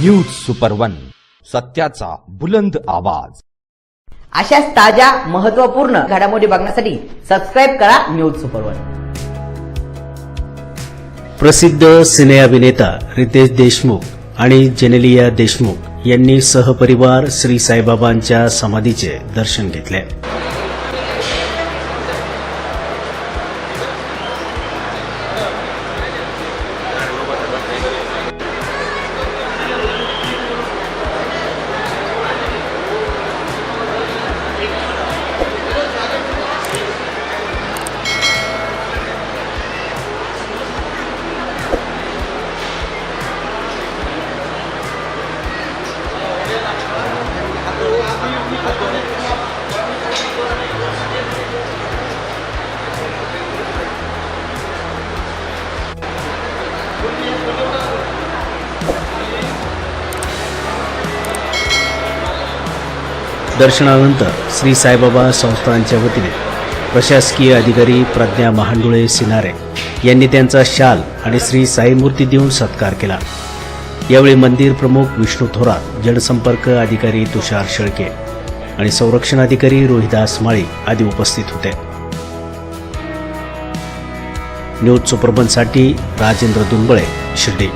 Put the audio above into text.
News super one सत्याचा बुलंद आवाज. अशाच ताज्या महत्त्वपूर्ण घडामोडी बघण्यासाठी सबस्क्राईब करा न्यूज सुपर वन प्रसिद्ध सिने अभिनेता रितेश देशमुख आणि जेनेलिया देशमुख यांनी सहपरिवार श्री साईबाबांच्या समाधीचे दर्शन घेतले. दर्शनानंतर श्री साईबाबा संस्थानच्या वतीने प्रशासकीय अधिकारी प्रज्ञा महांडुळे सिनारे यांनी त्यांचा शाल आणि श्री साईमूर्ती देऊन सत्कार केला. यावेळी मंदिर प्रमुख विष्णू थोरात जनसंपर्क अधिकारी तुषार शेळके आणि संरक्षण अधिकारी रोहिदास माळी आदी उपस्थित होते. न्यूज सुपरबनसाठी राजेंद्र दुंबळे शिर्डी.